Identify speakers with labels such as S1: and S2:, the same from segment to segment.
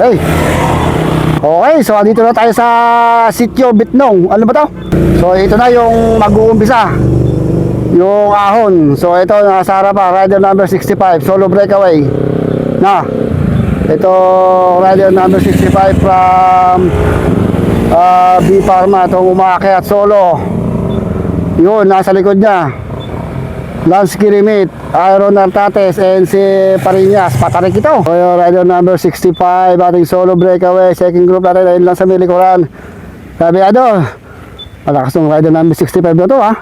S1: Okay. Okay, so dito na tayo sa sitio Bitnong. Ano ba to? So ito na yung mag-uumpisa. Yung ahon. So ito nasa harapan, rider number 65, solo breakaway. Na. Ito rider number 65 from uh, B Pharma, itong umakyat solo. Yun, nasa likod niya. Lance Kirimit, Aaron Artates, and si Parinas. Patarik ito. So, yung number 65, ating solo breakaway. Second group natin, ayun lang sa may likuran. Sabi, ano, malakas ng rider number 65 na to, ha?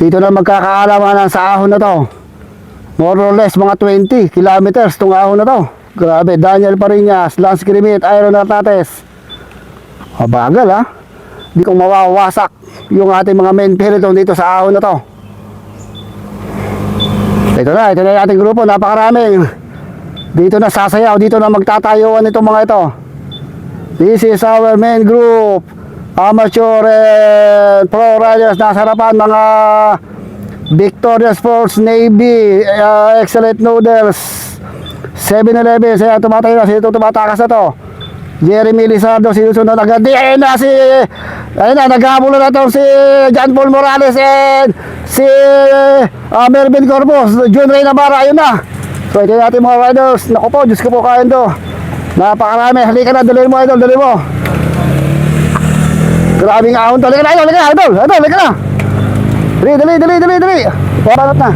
S1: Dito na magkakaalaman sa ahon na to. More or less, mga 20 kilometers itong ahon na to. Grabe, Daniel Parinas, Lance Kirimit, Aaron Artates. Mabagal, ha? Hindi kong mawawasak yung ating mga main peloton dito sa ahon na to. Ito na, ito na yung ating grupo, napakaraming. Dito na sasayaw, dito na magtatayuan itong mga ito. This is our main group. Amateur and pro riders nasa harapan, mga Victoria Sports Navy, uh, Excellent Noodles, 7-Eleven, siya tumatayo na, sino tumatakas na to? Jeremy Lizardo, sinusunod agad. Di, ayun na si, ayun na, naghahabol na itong si John Paul Morales and si uh, Melvin Corpus, John Ray Navarra, ayun na. So, ito yung ating mga riders. Naku po, Diyos ko po kain to. Napakarami. Halika na, dalhin mo, idol, dalhin mo. Grabing ahon to. Halika na, idol, halika na, idol, idol, halika na. Dali, dali, dali, dali, dali. Parangat na.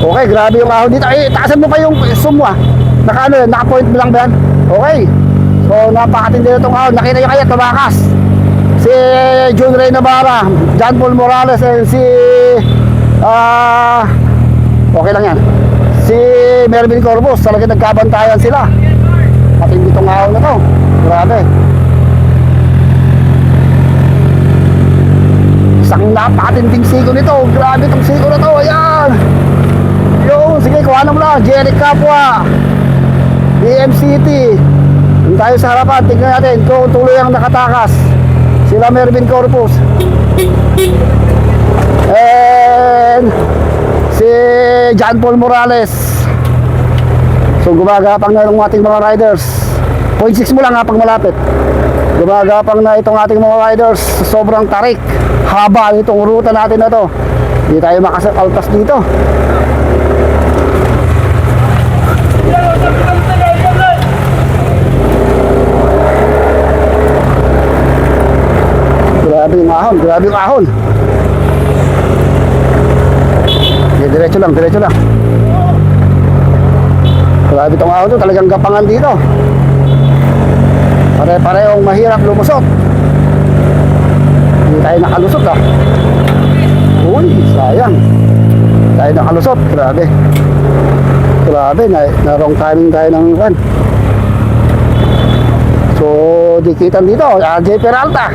S1: Okay, grabe yung ahon dito. Ay, taasan mo pa yung zoom mo ah. Naka ano, naka point mo lang ba yan? Okay. So, napakatindi na itong ahon. Nakita nyo kaya, tumakas. Si Jun Ray Navarra, John Paul Morales, and si... Ah... okay lang yan. Si Melvin Corpus, talaga nagkabantayan sila. Matindi itong ahon na to. Grabe. Isang napakatinding sigo nito. Grabe itong sigo na to. Ayan. Yo, sige, kuha na mo lang. Jerry Capua. BMCT. Tayo sa harapan, tignan natin kung tuloy ang nakatakas. Sila Mervin Corpus. And si John Paul Morales. So gumagapang na ng ating mga riders. 0.6 mo lang ha pag malapit. Gumagapang na itong ating mga riders. Sobrang tarik. Haba itong ruta natin na to. Hindi tayo makasaltas dito. Grabe yung ahon, grabe yung ahon. Sige, diretso lang, diretso lang. Grabe itong ahon to, talagang gapangan dito. Pare-parehong mahirap lumusot. Hindi tayo nakalusot ah. Uy, sayang. Tayo nakalusot, grabe. Grabe, na, na wrong timing tayo ng run. So, dikitan dito, RJ Peralta.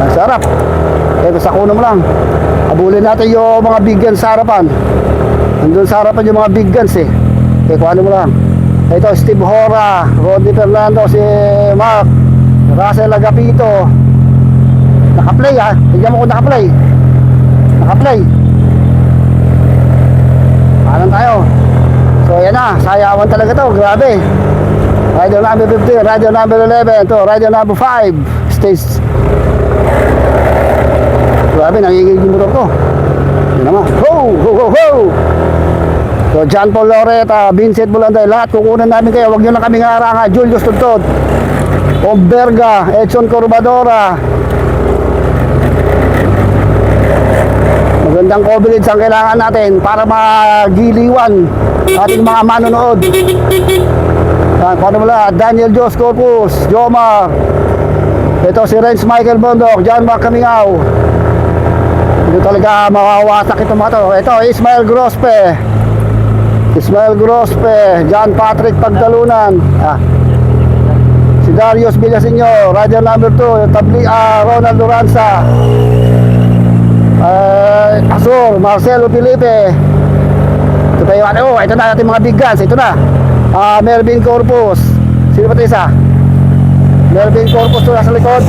S1: Ang sarap. Ito sa kuno mo lang. Abulin natin yung mga big guns sa harapan. Nandun sa harapan yung mga big guns eh. Okay, kuhanin mo lang. Ito, Steve Hora, Rodney Fernando, si Mark, Russell Agapito. Nakaplay ha. Tignan mo kung nakaplay. Nakaplay. Paano tayo? So yan na, sayawan talaga to, grabe. Rider number 15, rider number 11, to rider number 5, stage Grabe, nangigigil yung motor ko. Yun naman. Ho! Ho! Ho! Ho! So, John Paul Loreta, Vincent Bulanday, lahat kukunan namin kayo. Huwag nyo lang kami ngarangan. Julius Tuntod, Omberga, Edson Corbadora. Magandang coverage ang kailangan natin para magiliwan ating mga manonood. Yan, paano mo lahat? Daniel Jos Corpus, Jomar, ito si Renz Michael Bondok, John Mark Ito talaga mawawasak ito mga to. Ito, Ismael Grospe. Ismael Grospe, John Patrick Pagdalunan. Ah. Si Darius Villasenor, rider number 2, Tabli, ah, Ronald Duranza. Uh, Asur, Marcelo Felipe. Ito tayo, ano, oh, ito na ating mga big guns. Ito na. Ah, Melvin Corpus. Sino ba ito isa? Melvin Corpus to nasa likod.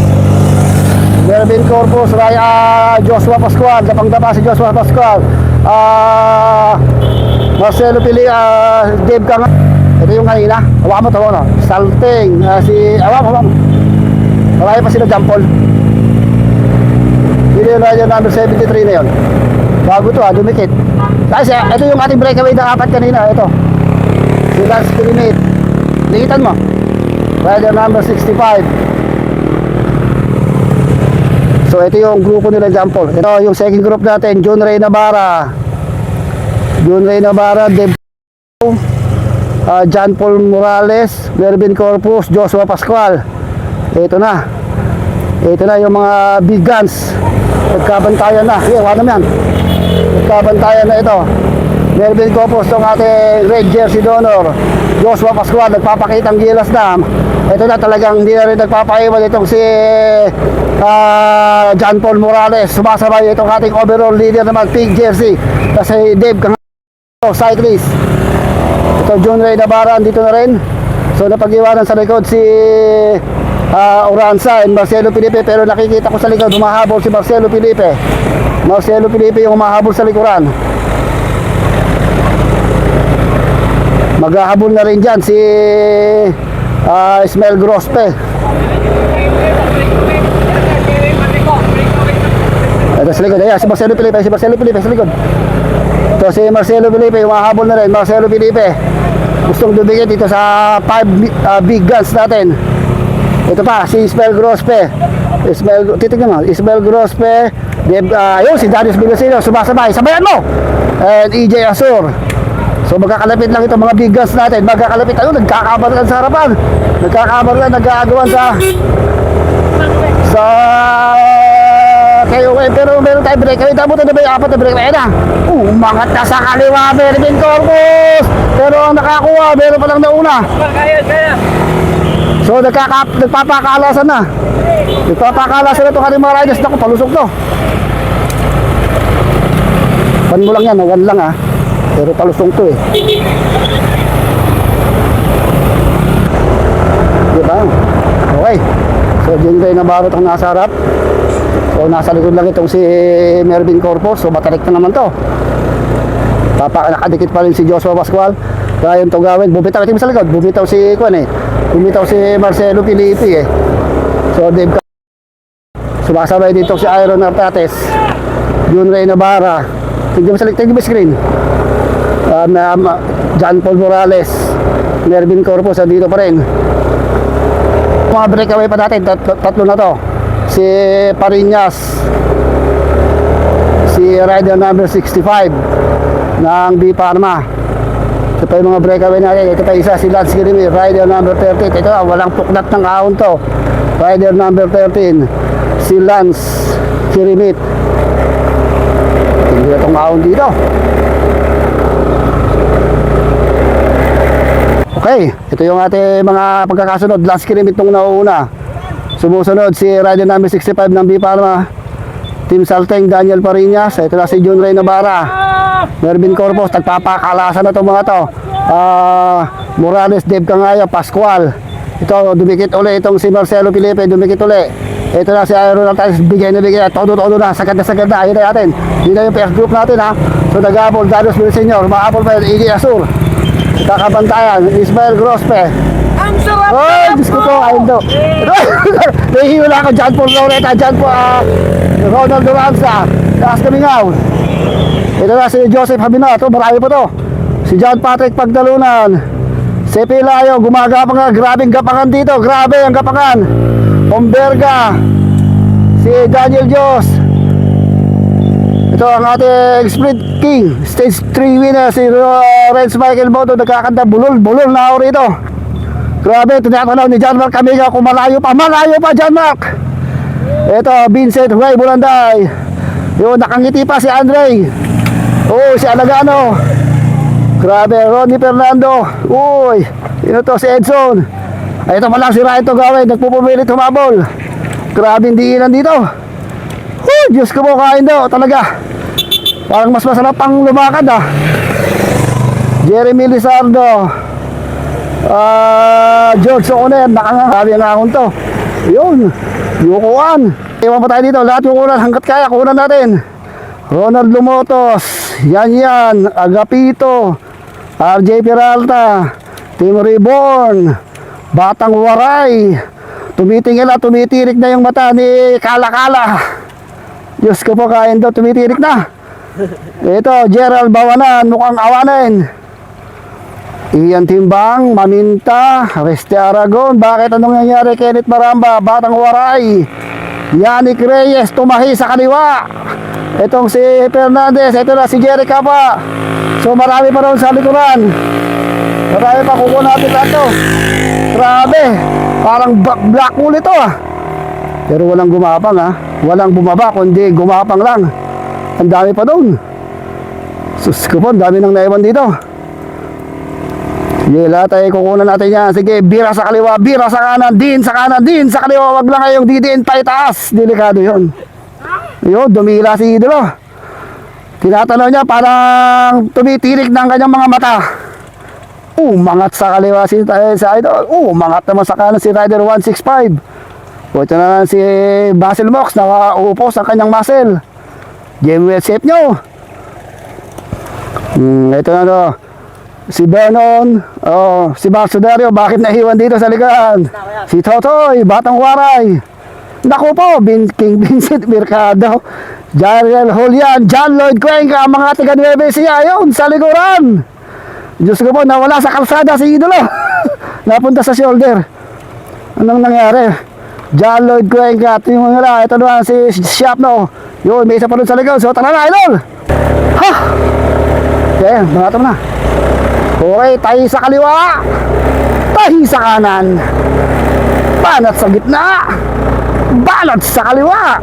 S1: Melvin Corpus, Raya Joshua Pascual, dapang-dapa si Joshua Pascual. Ah, Marcelo Pili, ah, Dave Kang. Ito yung kanina. Hawakan mo ito, ano? Salting, ah, si, hawakan hawakan. Marami pa sila Jampol. Yun yung rider number 73 na yun. Bago to ah, dumikit. Kasi ito yung ating breakaway na apat kanina, ito. Si Lance Pilimit. Likitan mo. Rider number 65. So ito yung grupo nila Jampol. Ito yung second group natin, John Ray Navarra. John Ray Navarra, Deb uh, John Paul Morales, Mervin Corpus, Joshua Pascual. Ito na. Ito na yung mga big guns. Nagkabantayan na. Wala naman yan. Nagkabantayan na ito. Melvin Corpus, itong ating red jersey donor. Joshua Pascual, nagpapakitang gilas na. Ito na talagang hindi na rin nagpapaiwan itong si ah, John Paul Morales. Sumasabay itong ating overall leader naman, pink jersey. Kasi Dave Kang cyclist. Ito John Ray Navarra, dito na rin. So napag-iwanan sa likod si ah, Oranza and Marcelo Felipe pero nakikita ko sa likod humahabol si Marcelo Felipe. Marcelo Felipe yung humahabol sa likuran. Maghahabol na rin dyan si ah, Ismael Grospe. Ito sa likod. Ayan, si Marcelo Felipe, si Marcelo Felipe sa likod. Ito si Marcelo Felipe, humahabol na rin. Marcelo Felipe. Gustong dumikit dito sa 5 big guns natin. Ito pa, si Ismael Grospe. Ismael, titignan mo, Ismael Grospe. Deb, uh, yun, si Darius Villasino, sumasabay. Sabayan mo! And EJ Asur. So magkakalapit lang ito mga big guns natin. Magkakalapit tayo, nagkakabaran sa harapan. Nagkakabaran, nagkagawan sa sa kayo eh, pero meron tayo break. Kaya tamo na ba yung apat na break? Ayan na. Umangat na sa kaliwa, Mervin Corpus. Pero ang nakakuha, meron pa lang nauna.
S2: Kaya, kaya.
S1: So nagkaka, nagpapakalasan na. Nagpapakalasan na ito kanina mga riders. Naku, palusok to. Pan mo lang yan, one lang ah. Pero palusong to eh. Diba? Okay. So dyan tayo na barot ang nasa harap. So nasa likod lang itong si Mervin Corpus. So batarik na naman to. Papa, nakadikit pa rin si Joshua Pascual. Kaya yung gawin. Bumitaw ito sa likod. Bumitaw si Kwan eh. Bumitaw si Marcelo Filipi eh. So Dave Sumasabay dito si Iron Artates. Jun Ray Navarra. Tingnan mo sa tingnan mo screen. Um, um, John Paul Morales. Mervin Corpus dito pa rin. Mga breakaway pa natin. Tat tatlo na to. Si Parinas. Si rider number 65 ng B Parma. Ito pa yung mga breakaway natin. Ito pa isa si Lance Girimi, rider number 13. Ito, ah, walang puknat ng ahon to. Rider number 13, si Lance Girimit. Hindi na itong ahon dito. Okay, ito yung ating mga pagkakasunod. Lance Girimit nung nauuna. Sumusunod si rider number 65 ng B Parma. Team Salteng, Daniel Parinas. Ito na si John Ray Navarra. Mervin Corpus, nagpapakalasan na itong mga to. Ah, Morales, Dave Cangaya, Pascual. Ito, dumikit uli itong si Marcelo Felipe, dumikit uli. Ito na si Iron Altares, bigay na bigay. Todo-todo na, sagad na sagad na. Ayun na natin. Yun na yung PS group natin ha. So nag-apple, Darius Will Senior, maapple pa yun, Iggy Asur. Kakabantayan, Ismael Grospe.
S2: Ang sarap
S1: Ay, Diyos ko to, ayun to. Nahihila ka dyan po, Loretta, dyan po, ah, Ronald Duranza. Taas kami nga. Ito na si Joseph Habinato, marami po to. Si John Patrick Pagdalunan. Si Pilayo, gumagapang nga, grabing gapangan dito, grabe ang gapangan. Pomberga. Si Daniel Dios. Ito ang ating Sprint King, Stage 3 winner, si uh, Renz Michael Boto, nagkakanta bulol, bulol na ako rito. Grabe, tinatanaw ni John Mark Amiga kung malayo pa, malayo pa John Mark. Ito, Vincent Ray Bulanday. Yun, nakangiti pa si Andre. Oh, si Alagano. Grabe, Ronnie Fernando. Uy, yun to si Edson. Ito pala si Ryan Togawin, nagpupumilit humabol. Grabe, hindi ilan dito. Oh, Diyos ko mo, kain daw, talaga. Parang mas masarap pang lumakad ah. Jeremy Lizardo. Ah, George O'Connor, nakangabi ang akong to. Yun, Yukuan. Iwan pa tayo dito. Lahat yung kunan. Hanggat kaya, kunan natin. Ronald Lumotos. Yan yan. Agapito. RJ Peralta. Tim Reborn. Batang Waray. Tumitingin na, tumitirik na yung mata ni Kala Kala. Diyos ko po, kain daw, tumitirik na. Ito, Gerald Bawanan, mukhang awanin. Ian Timbang, Maminta, Reste Aragon, bakit anong nangyari Kenneth Maramba, Batang Waray, Yannick Reyes, tumahi sa kaliwa. Itong si Fernandez, ito na si Jerry Capa. So marami pa rin sa likuran. Marami pa kukuha natin lahat to. Grabe, parang black hole ito ah. Pero walang gumapang ah. Walang bumaba, kundi gumapang lang. Ang dami pa doon. Sus ko po, ang dami nang naiwan dito. Sige, lahat ay kukunan natin yan. Sige, bira sa kaliwa, bira sa kanan, din sa kanan, din sa kaliwa. Wag lang kayong didiin pa itaas. Delikado yun. Yun, dumila si Idolo. Tinatanong niya, parang tumitirik ng kanyang mga mata. Umangat sa kaliwa si, eh, si Idol. Umangat naman sa kanan si Rider 165. O ito na lang si Basil Mox, nakaupo sa kanyang muscle. Game well safe nyo. Hmm, ito na to. Si Benon, oh, si Barsodario, bakit nahiwan dito sa ligaan? Si Totoy, Batang Waray. Naku po, Bin, King Vincent Mercado, Jarrell Julian, John Lloyd Cuenca, mga taga Nueva Ecija, yun, sa likuran. Diyos ko po, nawala sa kalsada si Idolo. Napunta sa shoulder. Anong nangyari? John Lloyd Cuenca, at yung mga ito naman si Shapno. Yun, may isa pa rin sa likod. So, tara na, Idol! Ha! Okay, mga na. Okay, tayo sa kaliwa. Tayo sa kanan. Banat sa gitna. Banat sa kaliwa.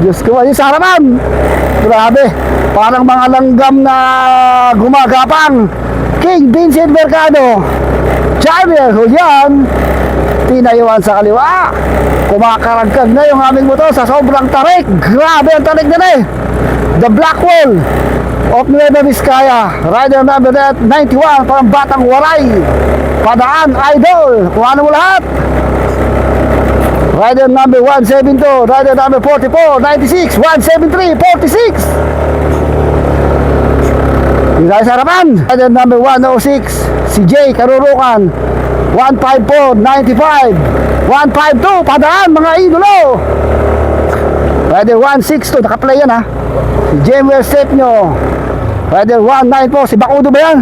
S1: Diyos ko, yung sa. Grabe. Parang mga langgam na gumagapang. King Vincent Mercado. Javier Julian. Tinayuan sa kaliwa. Kumakaragkag na yung aming motor sa sobrang tarik. Grabe ang tarik na eh. The Blackwell of Nueva Vizcaya. Rider number 91 parang batang waray. Padaan Idol. Kung ano mo lahat. Rider number 172, rider number 44, 96, 173, 46. Yung sa harapan. Rider number 106, si Jay Karurukan, 154, 95, 152, padaan mga idolo. Rider 162, nakaplay yan ha. Si Jamel Sepnyo. Rider 194, si Bakudo ba yan?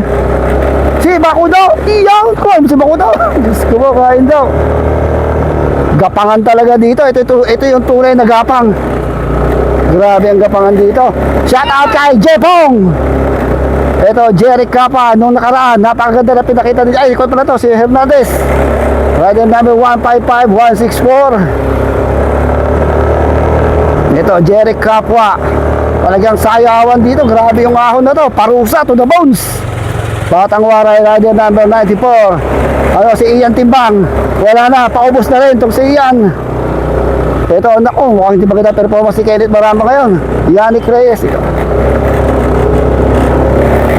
S1: Si Bakudo? Iyaw ko, si Bakudo. Diyos ko po, kain daw. Gapangan talaga dito. Ito, ito, ito yung tunay na gapang. Grabe ang gapangan dito. Shout out kay Jepong! Ito, Jerry Capa, nung nakaraan, napakaganda na pinakita niya. Ay, ikot pala to, si Hernandez. Rider number 155-164. Ito, Jerry Capua. Talagang sayawan dito. Grabe yung ahon na to. Parusa to the bones. Batang Waray, rider number 94. Ano, si Ian Timbang. Wala na, paubos na rin itong si Ian. Ito, naku, mukhang hindi maganda performance si Kenneth Maramba ngayon. Yannick Reyes. Ito.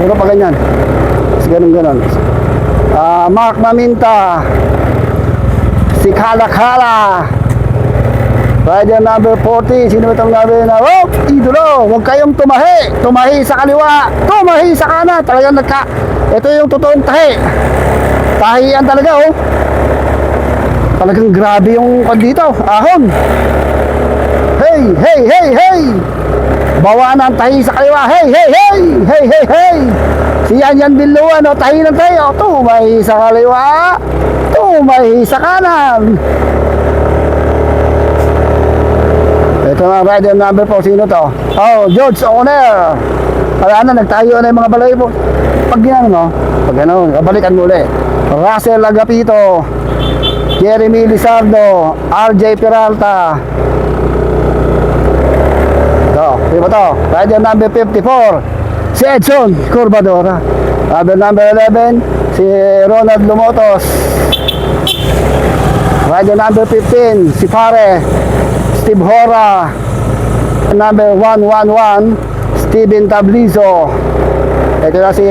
S1: Puro pa ganyan. Tapos ganun ganon. Ah, Mark Maminta. Si Kala Kala. Rider number 40. Sino itong number na? Oh, idolo. Huwag kayong tumahi. Tumahi sa kaliwa. Tumahi sa kanan. Talagang nagka... Ito yung totoong tahi. Tahian talaga, oh. Talagang grabe yung kwan dito. Ahon. Hey, hey, hey, hey. Bawa ng tahi sa kaliwa. Hey, hey, hey. Hey, hey, hey. Si Yan Yan Biluan, oh, tahi ng tahi. Oh, tumahi sa kaliwa. Tumahi sa kanan. Ito na rider number po. Sino to? Oh, George O'Connor. Kaya na, nagtayo na yung mga balay po. Pag yan, no? Pag ano, balikan mo ulit. Russell Agapito. Jeremy Lizardo. RJ Peralta. Di ba to? Rider number 54. Si Edson Curbadora. Rider number 11. Si Ronald Lumotos. Rider number 15. Si Pare. Steve Hora. Number 111. Steven Tablizo. Ito na si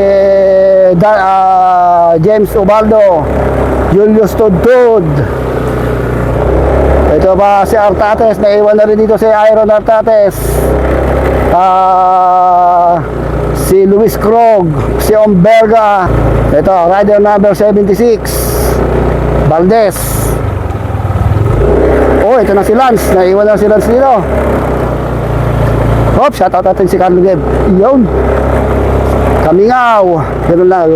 S1: ah, James Ubaldo. Julius Tudtud. Ito ba si Artates, naiwan na rin dito si Iron Artates. Ah, si Luis Krog, si Omberga. Ito, rider number 76. Valdez. Oh, ito na si Lance. Naiwan na si Lance dito. Hop, shoutout natin si Carlo Geb. Yun. Kamingaw. Ganun lang.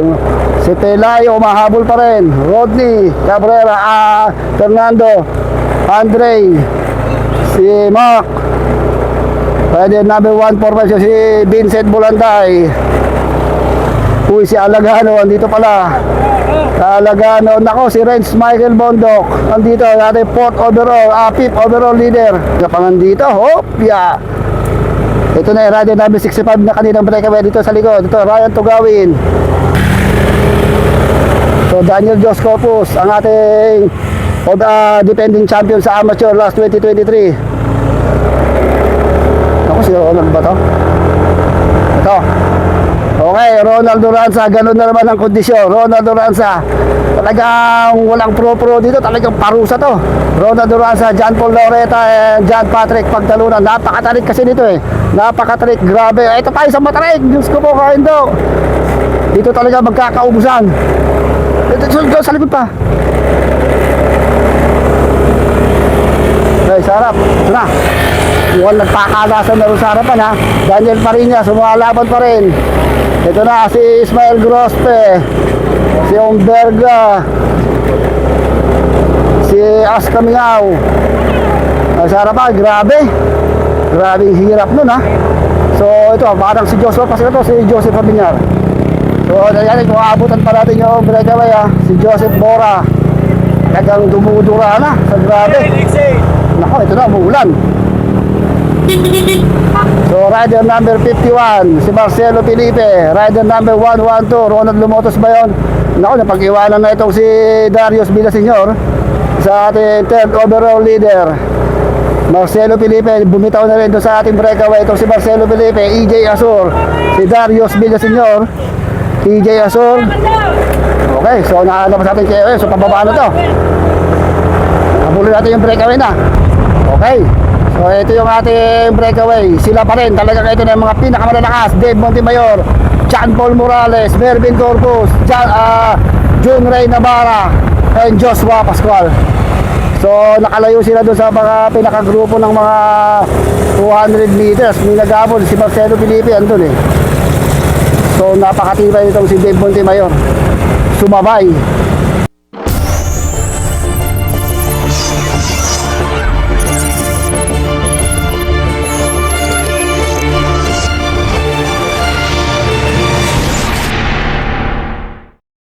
S1: Si Pelayo, mahabol pa rin. Rodney, Cabrera, ah, Fernando, Andre, si Mark. Pwede number 1 formation si Vincent Bulanday. Uy, si Alagano, andito pala. Alagano, nako, si Renz Michael Bondok. Andito, natin fourth overall, ah, fifth overall leader. Kapangan dito, hop, yeah. Ito na radio number 65 na kaninang breakaway dito sa likod. Ito, Ryan Tugawin. So, Daniel Corpus, ang ating uh, defending champion sa amateur last 2023. Ako, si Ronald ba to? Ito. Okay, Ronald Duranza, ganun na naman ang kondisyon. Ronald Duranza, talagang walang pro-pro dito, talagang parusa to. Ronald Duranza, John Paul Loreta, and John Patrick Pagtalunan. Napakatarik kasi dito eh. Napakatarik, grabe. Ito tayo sa matarik. Diyos ko po, kain daw. Dito talaga magkakaubusan. Ito, ito, sa likod pa. Okay, sa harap. Ito na. Mukhang nagpakalasan na rin sa harapan ha. Daniel Parinya, sumalaban pa rin. Ito na si Ismael Grospe. Si Umberga. Si Ascamingaw. Ay, sa harapan, grabe. Grabe hirap nun ha. So ito, parang si Joseph kasi ito, si Joseph Fabiñar. So yan, kung aabutan pa natin yung breakaway ha. Si Joseph Bora. Talagang dumudura na. Sa grabe. Nako, ito na, umuulan. So, rider number 51, si Marcelo Felipe. Rider number 112, Ronald Lumotos ba yun? Nako, napag-iwanan na itong si Darius Villaseñor sa ating third overall leader. Marcelo Felipe, bumitaw na rin doon sa ating breakaway. Itong si Marcelo Felipe, EJ Azur, si Darius Villaseñor, EJ Azur. Okay, so nakalabas natin kayo. So, pababa na to. Habulin natin yung breakaway na. Okay. So ito yung ating breakaway. Sila pa rin. Talagang ito na yung mga pinakamalalakas. Dave Montemayor, John Paul Morales, Mervin Corpus, John, ah, June Ray Navarra, and Joshua Pascual. So nakalayo sila doon sa mga pinakagrupo ng mga 200 meters. May nagabol si Marcelo Felipe andun eh. So napakatibay nitong si Dave Montemayor. Sumabay.